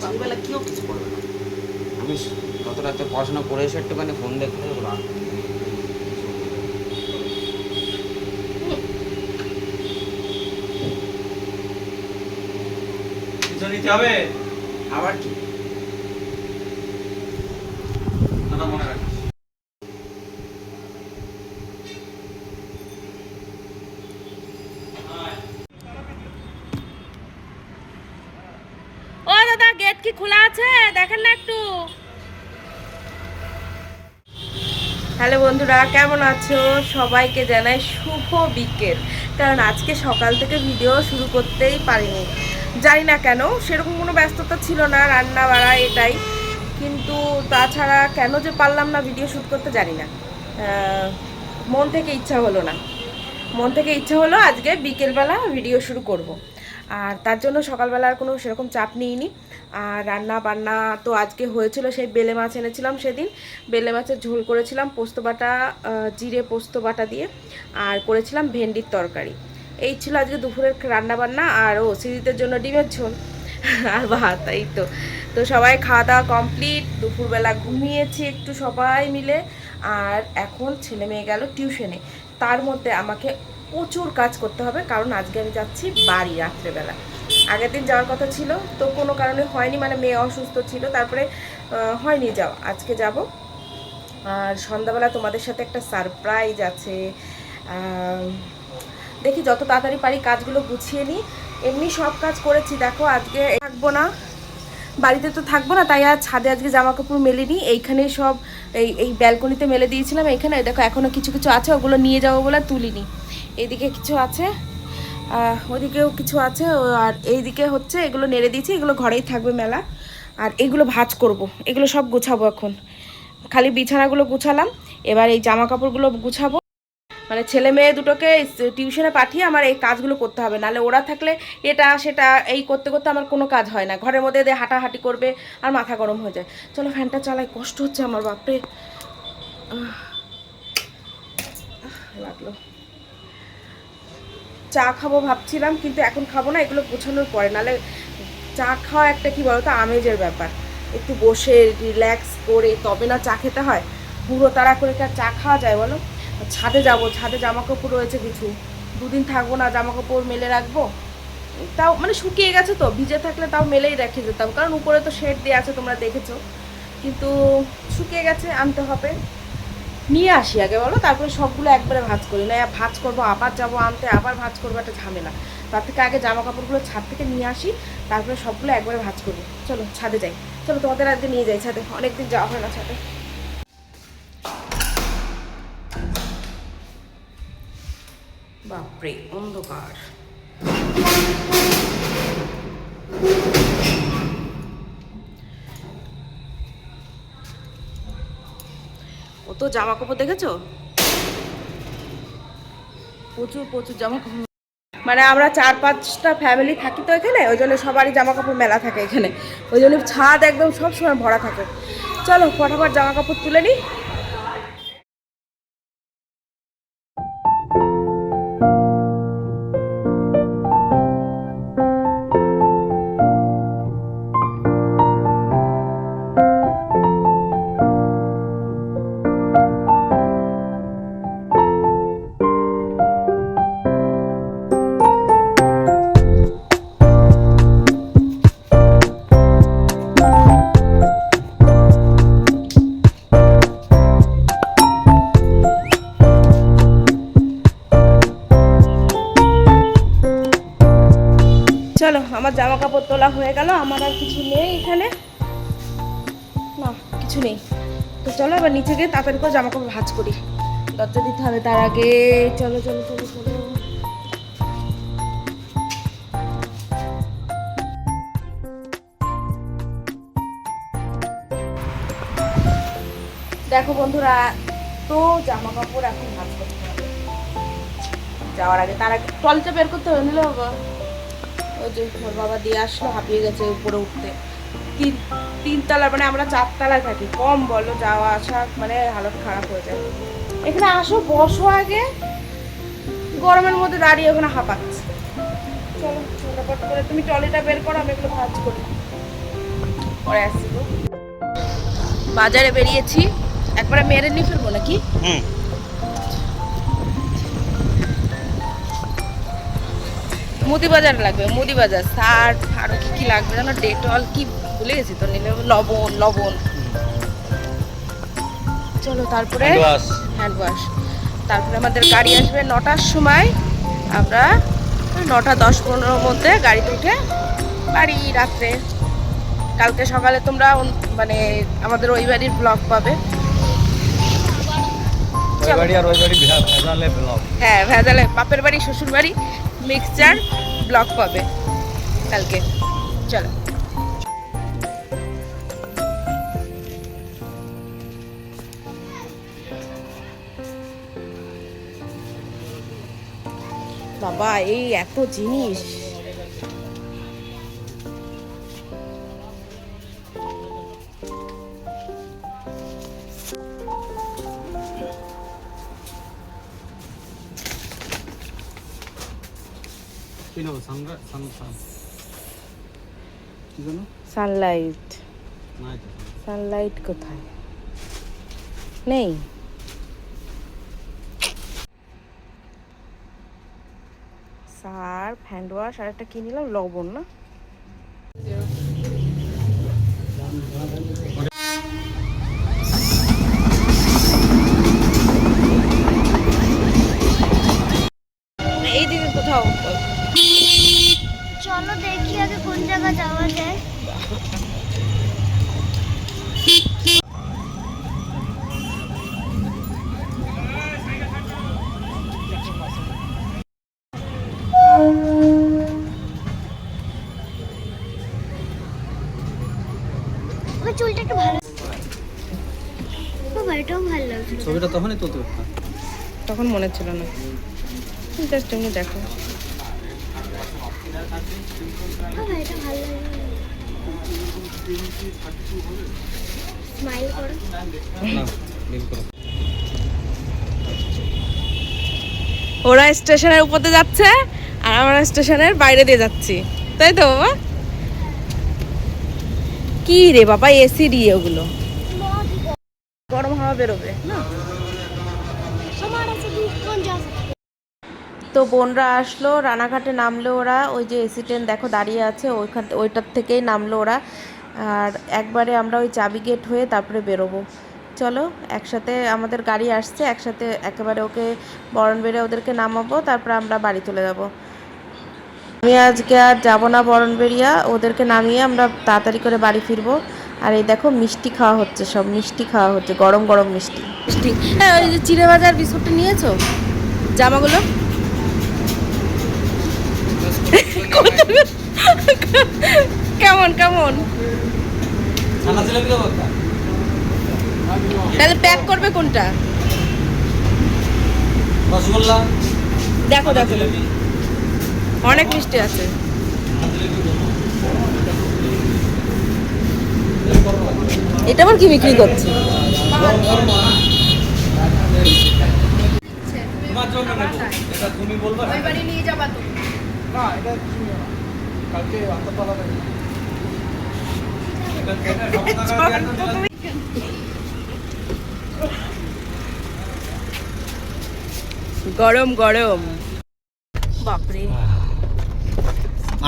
বাড়িবেলা কেউ কিছু করবে? না আমি গত রাতে পড়াশোনা করে এসে একটুখানি ফোন দেখতে নিতে হবে? আবার কি? মনে রাখিস ও দাদা গেট কি খোলা আছে? দেখেন না একটু। হ্যালো বন্ধুরা, কেমন আছো? সবাইকে জানাই শুভ বিকেল। কারণ আজকে সকাল থেকে ভিডিও শুরু করতেই পারিনি। জানি না কেন, সেরকম কোনো ব্যস্ততা ছিল না, রান্না বাড়া এটাই। কিন্তু তাছাড়া কেন যে পারলাম না ভিডিও শ্যুট করতে জানি না। মন থেকে ইচ্ছা হলো না। মন থেকে ইচ্ছা হলো আজকে বিকেলবেলা ভিডিও শুরু করব। আর তার জন্য সকালবেলা আর কোনো সেরকম চাপ নিইনি। আর রান্না বান্না তো আজকে হয়েছিল, সেই বেলে মাছ এনেছিলাম সেদিন। বেলে মাছের ঝোল করেছিলাম, পোস্ত বাটা জিরে পোস্ত বাটা দিয়ে, আর করেছিলাম ভেন্ডির তরকারি। এই ছিল আজকে দুপুরের রান্না বান্না আর ও সিরিজের জন্য ডিমের ঝোল, আর ভাত, এই তো। তো সবাই খাওয়া দাওয়া কমপ্লিট, দুপুরবেলা ঘুমিয়েছি একটু সবাই মিলে, আর এখন ছেলে মেয়ে গেল টিউশনে। তার মধ্যে আমাকে প্রচুর কাজ করতে হবে, কারণ আজকে আমি যাচ্ছি বাড়ি রাত্রেবেলা। আগের দিন যাওয়ার কথা ছিল, তো কোনো কারণে হয়নি মানে মেয়ে অসুস্থ ছিল, তারপরে হয়নি যাও আজকে যাব। আর সন্ধ্যাবেলা তোমাদের সাথে একটা সারপ্রাইজ আছে। দেখি যত তাড়াতাড়ি পারি কাজগুলো গুছিয়ে নিই। এমনি সব কাজ করেছি, দেখো আজকে থাকব না। বাড়িতে তো থাকব না, তাই আর ছাদে আজকে জামা কাপড় মেলিনি। এইখানে সব এই এই ব্যালকনিতে মেলে দিয়েছিলাম, এইখানে দেখো এখনও কিছু কিছু আছে, ওগুলো নিয়ে যাব বলে তুলিনি। এদিকে কিছু আছে। ওদিকেও কিছু আছে আর এইদিকে হচ্ছে এগুলো নেড়ে দিয়েছি, এগুলো ঘরেই থাকবে মেলা। আর এগুলো ভাজ করব, এগুলো সব গুছাবো এখন। খালি বিছানাগুলো গুছালাম, এবার এই জামা কাপড়গুলো গুছাবো। মানে ছেলে মেয়ে দুটোকে টিউশনে পাঠিয়ে আমার এই কাজগুলো করতে হবে, নাহলে ওরা থাকলে এটা, সেটা, এই করতে করতে আমার কোনো কাজ হয় না। ঘরের মধ্যে দিয়ে হাঁটাহাঁটি করবে আর মাথা গরম হয়ে যায়। চলো ফ্যানটা চালাই, কষ্ট হচ্ছে আমার, বাপরে। লাগল। চা খাব ভাবছিলাম, কিন্তু এখন খাব না, এগুলো গোছানোর পরে। নাহলে চা খাওয়া একটা কি বলতো, আমেজের ব্যাপার। একটু বসে রিল্যাক্স করে, তবে না চা খেতে হয়? পুরো তাড়া করে কি আর চা খাওয়া যায় বলো? ছাদে যাব, ছাদে জামা কাপড় রয়েছে কিছু। দুদিন থাকব না জামা কাপড় মেলে রাখব? তাও মানে শুকিয়ে গেছে তো, ভিজে থাকলে তাও মেলেই রেখে যেতাম। কারণ উপরে তো শেড দিয়ে আছে, তোমরা দেখেছ। কিন্তু শুকিয়ে গেছে, আনতে হবে। নিয়ে আসি আগে, বলো? তারপরে সবগুলো একবারে ভাজ করি। না ভাজ করব, আবার যাব আনতে, আবার ভাজ করব, একটা ঝামেলা। তার থেকে আগে জামা কাপড়গুলো ছাদ থেকে নিয়ে আসি, তারপরে সবগুলো একবারে ভাজ করব। চলো, ছাদে যাই। চলো, তোমাদের আজকে নিয়ে যাই ছাদে। অনেকদিন যাওয়া হয় না ছাদে। বাপরে, অন্ধকার। জামা কাপড় দেখেছ? প্রচুর প্রচুর জামা কাপড় মানে আমরা চার, পাঁচটা ফ্যামিলি থাকি তো এখানে, ওই জন্য সবারই জামা কাপড় মেলা থাকে এখানে। ওই জন্য ছাদ একদম সবসময় ভরা থাকে। চলো, ফটাফট জামা কাপড় তুলে নিই। হয়ে গেল, আমার আর কিছু নেই এখানে। না, কিছু নেই। তো চলো এবার নিচে গিয়ে তাড়াতাড়ি করে জামা কাপড় ভাজ করি। দরজা দিতে হবে তার আগে। চলো চলো চলো চলো। দেখো বন্ধুরা, তো জামা কাপড় এখন ভাজ করতে হবে। যাওয়ার আগে তার আগে টলটা বের করতে হবে, নিলে বাবা ওই যে ওর বাবা দিয়ে আসলো, হাঁপিয়ে গেছে উপরে উঠতে। তিন তিনতলা মানে আমরা চারতলায় থাকি। কম বলো, যাওয়া আসা মানে হালত খারাপ হয়ে যায়। এখানে আসো, বসো আগে। গরমের মধ্যে দাঁড়িয়ে ওখানে হাঁপাচ্ছে। চলো, ঝটাপট করে তুমি টলিটা বের করো, আমি এগুলো ভাজ করি। পরে আসছি। বাজারে বেরিয়েছি। একবারে মেরে নিয়ে ফেলব নাকি? হুম। মুদি বাজার লাগবে মুদি বাজার শার্ট আরও কি কি লাগবে জানো? ডেটল কি ভুলে গেছি তো নিলে লবণ লবণ। চলো তারপরে হ্যান্ড ওয়াশ। তারপরে আমাদের গাড়ি আসবে নটার সময়। আমরা নটা দশ পনেরোর মধ্যে গাড়িতে উঠে বাড়ি রাত্রে। কালকে সকালে তোমরা মানে আমাদের ওই বাড়ির ব্লগ পাবে। হ্যাঁ ভেজালে বাপের বাড়ি শ্বশুর বাড়ি। মিক্সচার ব্লক পাবে। কালকে। চলো। বাবা এই এত জিনিস। সানলাইট। সানলাইট কোথায়? নেই। সার্ফ হ্যান্ড ওয়াশ আর একটা কি নিলাম? লবণ না? চুলটা একটু ভালো বাবা এটাও ভালো লাগছে। ছবিটা তখনই তুলতে পারতাম। তখন মনে ছিল না। জাস্ট এমনি দেখো। বাবা এটা ভালো লাগছে। স্মাইল করো। না বিল করো। ওরা স্টেশনের উপরে যাচ্ছে আর আমরা স্টেশনের বাইরে দিয়ে যাচ্ছি। তাই তো বাবা? কি রে বাবা এসি দিয়ে ওগুলো? গরম হাওয়া বেরোবে। না। তো বোনরা আসলো রানাঘাটে নামলো ওরা ওই যে এসি ট্রেন দেখো দাঁড়িয়ে আছে ওইখান ওইটার থেকেই নামলো ওরা। আর একবারে আমরা ওই চাবি গেট হয়ে তারপরে বেরোবো। চলো একসাথে আমাদের গাড়ি আসছে একসাথে একেবারে ওকে বরণ বেড়ে ওদেরকে নামাবো তারপরে আমরা বাড়ি চলে যাব। আমি আজকে আর যাব না বরণবেড়িয়া। ওদেরকে নামিয়ে আমরা তাড়াতাড়ি করে বাড়ি ফিরবো। আর এই দেখো মিষ্টি খাওয়া হচ্ছে সব মিষ্টি খাওয়া হচ্ছে গরম গরম মিষ্টি। মিষ্টি। হ্যাঁ ওই যে চিড়ে বাজার বিস্কুটটা নিয়েছো? জামাগুলো? কেমন কেমন? তাহলে প্যাক করবে কোনটা? রসগোল্লা। দেখো দেখো। অনেক মিষ্টি আছে। এটা আবার কি বিক্রি করছে? গরম গরম। বাপরে।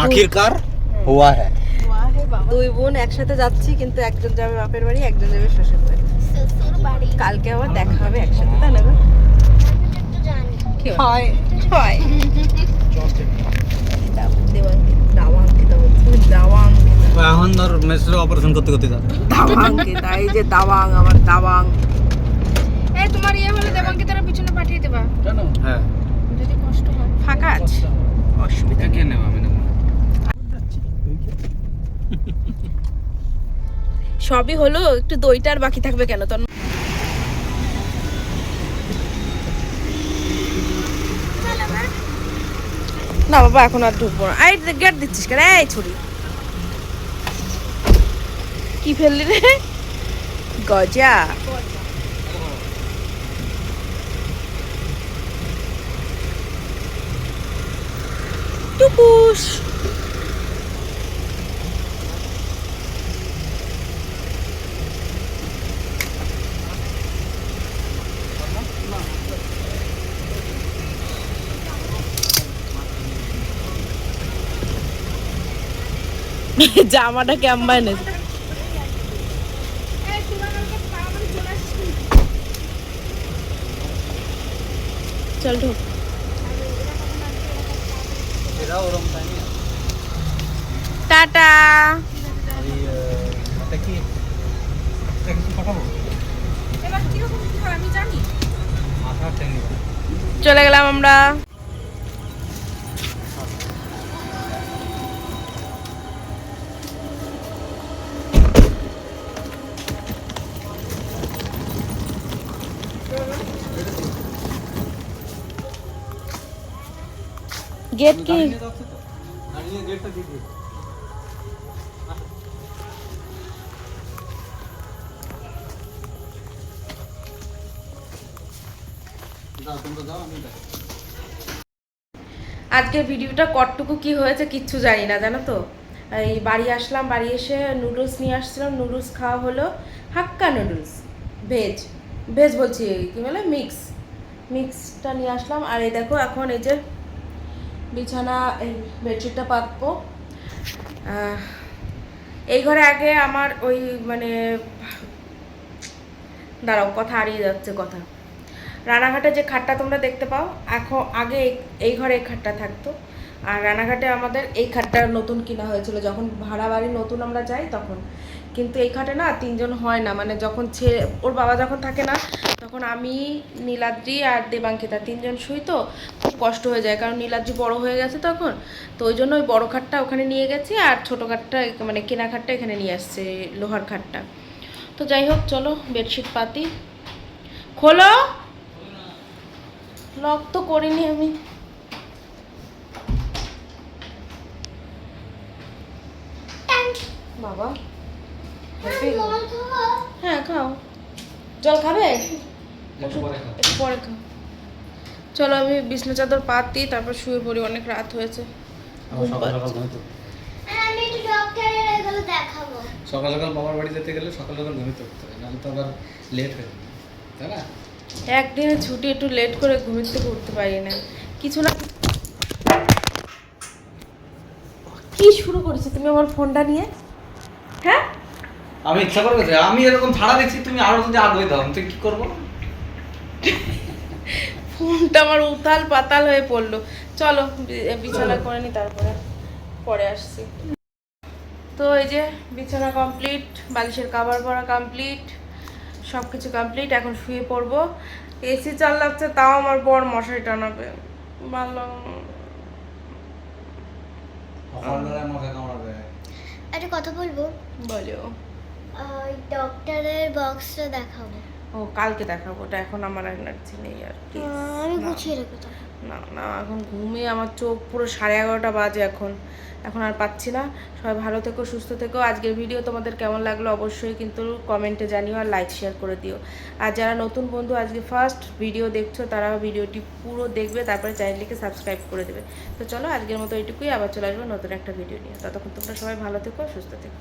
আখিরকার হওয়া হ্যায়। দুই বোন একসাথে যাচ্ছি কিন্তু একজন যাবে বাপের বাড়ি একজন যাবে শ্বশুর বাড়ি। কালকে আবার দেখা হবে একসাথে তাই না হয়। অপারেশন করতে করতে তাই যে দাবাং তোমার ইয়ে হলে পিছনে পাঠিয়ে দেবা। কেন? হ্যাঁ যদি কষ্ট হয়। ফাঁকা আছে? অসুবিধা সবই হলো একটু দইটার বাকি থাকবে কেন? তোর না বাবা, এখন আর ঢুকবো না। আই গেট দিচ্ছিস কেন? এই ছুরি। কি ফেললি রে? গজা। টুকুস জামাটা কেমন এনেছে এই তোমার আমাকে তাড়াতাড়ি চলে আসছিস চল ঢোক এরা ওরকম টাইমে টাটা ওই আহ, এটা কি এটা কিছু পাঠাবো এবার কীরকম কি হয় আমি জানি মাথা টেনে চলে গেলাম আমরা। আমি কি? আজকের ভিডিওটা কতটুকু কি হয়েছে কিচ্ছু জানি না, জানো তো? এই বাড়ি আসলাম, বাড়ি এসে নুডলস নিয়ে আসছিলাম নুডলস খাওয়া হলো হাক্কা নুডলস ভেজ ভেজ বলছি, কি বলে? মিক্স মিক্সটা নিয়ে আসলাম, আর এই দেখো এখন এই যে বিছানা, এই বেডশিটটা পাতবো। এই ঘরে আগে আমার ওই মানে দাঁড়াও, কথা হারিয়ে যাচ্ছে কথা। রানাঘাটে যে খাটটা তোমরা দেখতে পাও, এখন আগে এই- ঘরে এই খাটটা থাকতো। আর রানাঘাটে আমাদের এই খাটটা নতুন কিনা হয়েছিল, যখন ভাড়া বাড়ি নতুন আমরা যাই তখন। কিন্তু এই খাটে না তিনজন হয় না মানে যখন ছেলে ওর বাবা যখন থাকে না, তখন আমি, নীলাদ্রি আর দেবাঙ্কিতা তিনজন শুই তো কষ্ট হয়ে যায় কারণ নীলাদ্রি বড় হয়ে গেছে তখন। তো ওই জন্য ওই বড় খাটটা ওখানে নিয়ে গেছি আর ছোটো খাটটা মানে কেনা খাটটা এখানে নিয়ে আসছে লোহার খাটটা। তো যাই হোক চলো বেডশিট পাতি। খোলো! লক তো করিনি আমি। বাবা হ্যাঁ খাও। জল খাবে। একটু পরে খাও। চলো আমি বিছনা চাদর পাতি তারপর শুয়ে পড়ি অনেক রাত হয়েছে। সকাল সকাল বাবার বাড়ি যেতে গেলে সকাল সকাল ঘুমিয়ে উঠতে হয় নাহলে তো আবার লেট হয়ে যাবে। তাই না? একদিনে ছুটি একটু লেট করে ঘুমিয়ে উঠতে পারি না। কিছু না কি শুরু করেছ তুমি আমার ফোনটা নিয়ে? হ্যাঁ? আমি ইচ্ছা করে আমি এরকম ভাড়া দিচ্ছি তুমি আরও যদি আগে দাও আমি তো কি করব? ফোনটা আমার উতাল পাতাল হয়ে পড়ল। চলো বিছানা করে নি তারপরে পরে আসছি। তো এই যে বিছানা কমপ্লিট বালিশের কাভার পরা কমপ্লিট সব কিছু কমপ্লিট এখন শুয়ে পড়ব। এসি চাল লাগছে তাও আমার বর মশারি টানাবে। ভালো একটা কথা বলব? বলো। ওই ডক্টরের বক্সটা দেখাবো ও কালকে দেখাবো ওটা এখন আমার এনার্জি নেই আর কি। আমি। গুছিয়ে রেখেছি না না এখন ঘুমিয়ে আমার চোখ পুরো সাড়ে এগারোটা বাজে এখন। এখন আর পাচ্ছি না। সবাই ভালো থেকো সুস্থ থেকো। আজকের ভিডিও তোমাদের কেমন লাগল অবশ্যই কিন্তু কমেন্টে জানিও আর লাইক শেয়ার করে দিও। আর যারা নতুন বন্ধু আজকে ফার্স্ট ভিডিও দেখছ তারা ভিডিওটি পুরো দেখবে তারপরে চ্যানেলটিকে সাবস্ক্রাইব করে দেবে। তো চলো আজকের মতো এইটুকুই। আবার চলে আসব নতুন একটা ভিডিও নিয়ে। ততক্ষণ তোমরা সবাই ভালো থেকো সুস্থ থেকো।